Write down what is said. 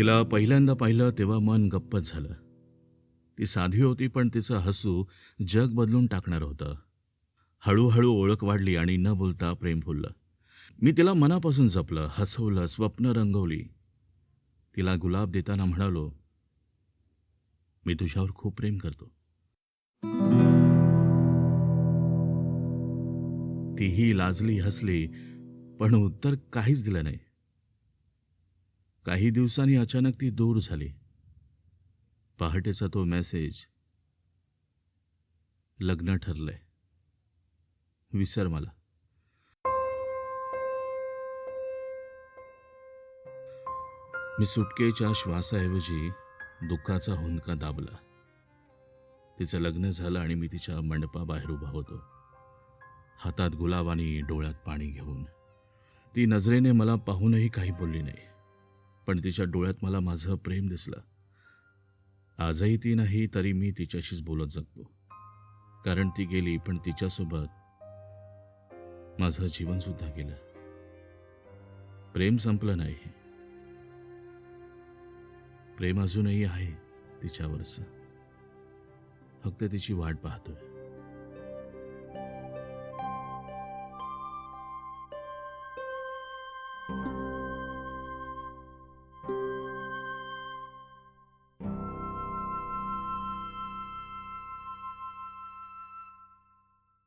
तिला पहिल्यांदा पाहिलं तेव्हा मन गप्पच झालं. ती साधी होती पण तिचं हसू जग बदलून टाकणार होतं. हळूहळू ओळख वाढली आणि न बोलता प्रेम फुललं. मी तिला मनापासून जपलं हसवलं स्वप्न रंगवली. तिला गुलाब देताना म्हणालो मी तुझ्यावर खूप प्रेम करतो. तीही लाजली हसली पण उत्तर काहीच दिलं नाही. काही दिवसांनी अचानक ती दूर झाली. पहाटेचा तो मेसेज लग्न ठरलंय. विसर मला. मी सुटकेच्या श्वासाऐवजी दुःखाचा हुंदका दाबला. तिचं लग्न झालं आणि मी तिच्या मंडपाबाहेर उभा होतो. हातात गुलाब आणि डोळ्यात पाणी घेऊन. ती नजरेने मला पाहूनही काही बोलली नाही. पण तिच्या डोळ्यात मला माझं प्रेम दिसलं. आजही ती नाही तरी मी तिच्याशीच बोलत जगतो. कारण ती गेली पण तिच्यासोबत माझं जीवन सुद्धा गेलं. प्रेम संपलं नाही. प्रेम अजूनही आहे तिच्यावरचं. फक्त तिची वाट पाहतोय.